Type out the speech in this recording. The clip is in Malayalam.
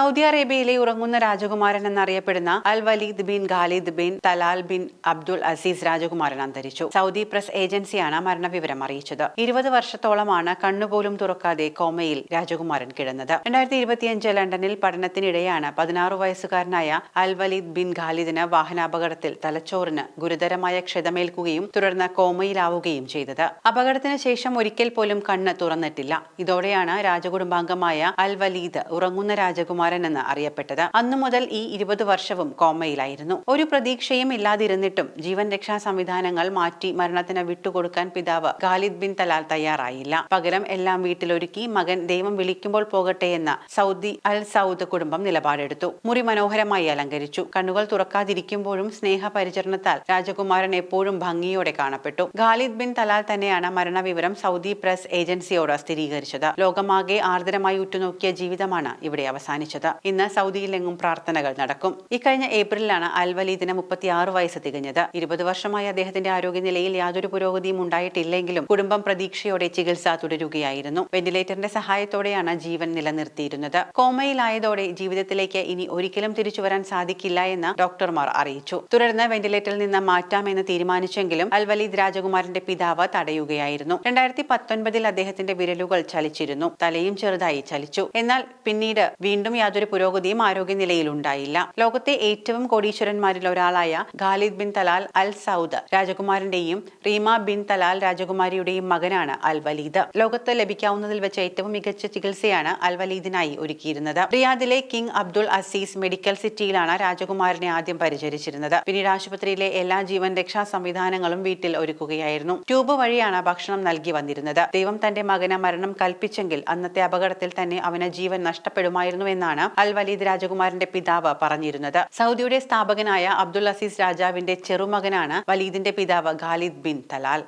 സൗദി അറേബ്യയിലെ ഉറങ്ങുന്ന രാജകുമാരൻ എന്നറിയപ്പെടുന്ന Al Waleed bin Khalid bin Talal bin Abdul Aziz രാജകുമാരൻ അന്തരിച്ചു. സൗദി പ്രസ് ഏജൻസിയാണ് മരണവിവരം അറിയിച്ചത്. ഇരുപത് വർഷത്തോളമാണ് കണ്ണുപോലും തുറക്കാതെ കോമയിൽ രാജകുമാരൻ കിടന്നത്. രണ്ടായിരത്തി ഇരുപത്തിയഞ്ച് ലണ്ടനിൽ പഠനത്തിനിടെയാണ് പതിനാറ് വയസ്സുകാരനായ അൽ വലീദ് ബിൻ ഖാലിദിന് വാഹനാപകടത്തിൽ തലച്ചോറിന് ഗുരുതരമായ ക്ഷതമേൽക്കുകയും തുടർന്ന് കോമയിലാവുകയും ചെയ്തത്. അപകടത്തിന് ശേഷം ഒരിക്കൽ പോലും കണ്ണ് തുറന്നിട്ടില്ല. ഇതോടെയാണ് രാജകുടുംബാംഗമായ അൽ വലീദ് ഉറങ്ങുന്ന രാജകുമാരൻ എന്ന് അറിയപ്പെട്ടത്. അന്നു മുതൽ ഈ ഇരുപത് വർഷവും കോമയിലായിരുന്നു. ഒരു പ്രതീക്ഷയും ഇല്ലാതിരുന്നിട്ടും ജീവൻ രക്ഷാ സംവിധാനങ്ങൾ മാറ്റി മരണത്തിന് വിട്ടുകൊടുക്കാൻ പിതാവ് ഖാലിദ് ബിൻ തലാൽ തയ്യാറായില്ല. പകരം എല്ലാം വീട്ടിലൊരുക്കി മകൻ ദൈവം വിളിക്കുമ്പോൾ പോകട്ടെ എന്ന സൗദി അൽ സൗദ് കുടുംബം നിലപാടെടുത്തു. മുറി മനോഹരമായി അലങ്കരിച്ചു. കണ്ണുകൾ തുറക്കാതിരിക്കുമ്പോഴും സ്നേഹപരിചരണത്താൽ രാജകുമാരൻ എപ്പോഴും ഭംഗിയോടെ കാണപ്പെട്ടു. ഖാലിദ് ബിൻ തലാൽ തന്നെയാണ് മരണവിവരം സൗദി പ്രസ് ഏജൻസിയോട് സ്ഥിരീകരിച്ചത്. ലോകമാകെ ആർദ്രമായി ഉറ്റുനോക്കിയ ജീവിതമാണ് ഇവിടെ അവസാനിച്ചത്. ഇന്ന് സൗദിയിലെങ്ങും പ്രാർത്ഥനകൾ നടക്കും. ഇക്കഴിഞ്ഞ ഏപ്രിലാണ് അൽവലീദിന് മുപ്പത്തിയാറ് വയസ്സ് തികഞ്ഞത്. ഇരുപത് വർഷമായി അദ്ദേഹത്തിന്റെ ആരോഗ്യനിലയിൽ യാതൊരു പുരോഗതിയും ഉണ്ടായിട്ടില്ലെങ്കിലും കുടുംബം പ്രതീക്ഷയോടെ ചികിത്സ തുടരുകയായിരുന്നു. വെന്റിലേറ്ററിന്റെ സഹായത്തോടെയാണ് ജീവൻ നിലനിർത്തിയിരുന്നത്. കോമയിലായതോടെ ജീവിതത്തിലേക്ക് ഇനി ഒരിക്കലും തിരിച്ചുവരാൻ സാധിക്കില്ല എന്ന് ഡോക്ടർമാർ അറിയിച്ചു. തുടർന്ന് വെന്റിലേറ്ററിൽ നിന്ന് മാറ്റാമെന്ന് തീരുമാനിച്ചെങ്കിലും അൽവലീദ് രാജകുമാരന്റെ പിതാവ് തടയുകയായിരുന്നു. രണ്ടായിരത്തി പത്തൊൻപതിൽ അദ്ദേഹത്തിന്റെ വിരലുകൾ ചലിച്ചിരുന്നു. തലയും ചെറുതായി ചലിച്ചു. എന്നാൽ പിന്നീട് വീണ്ടും യാതൊരു പുരോഗതിയും ആരോഗ്യനിലയിൽ ഉണ്ടായില്ല ലോകത്തെ ഏറ്റവും കോടീശ്വരന്മാരിൽ ഒരാളായ Khalid bin Talal Al Saud രാജകുമാരന്റെയും Reema bin Talal രാജകുമാരിയുടെയും മകനാണ് അൽ വലീദ്. ലോകത്ത് ലഭിക്കാവുന്നതിൽ വെച്ച് ഏറ്റവും മികച്ച ചികിത്സയാണ് അൽ വലീദിനായി ഒരുക്കിയിരുന്നത്. റിയാദിലെ കിങ് അബ്ദുൾ അസീസ് മെഡിക്കൽ സിറ്റിയിലാണ് രാജകുമാരനെ ആദ്യം പരിചരിച്ചിരുന്നത്. പിന്നീട് ആശുപത്രിയിലെ എല്ലാ ജീവൻ രക്ഷാ സംവിധാനങ്ങളും വീട്ടിൽ ഒരുക്കുകയായിരുന്നു. ട്യൂബ് വഴിയാണ് ഭക്ഷണം നൽകി വന്നിരുന്നത്. ദൈവം തന്റെ മകന് മരണം കൽപ്പിച്ചെങ്കിൽ അന്നത്തെ അപകടത്തിൽ തന്നെ അവന് ജീവൻ നഷ്ടപ്പെടുമായിരുന്നു എന്നാണ് അൽ വലീദ് രാജകുമാരന്റെ പിതാവ് പറഞ്ഞിരുന്നത്. സൗദിയുടെ സ്ഥാപകനായ അബ്ദുൾ അസീസ് രാജാവിന്റെ ചെറുമകനാണ് വലീദിന്റെ പിതാവ് ഖാലിദ് ബിൻ തലാൽ.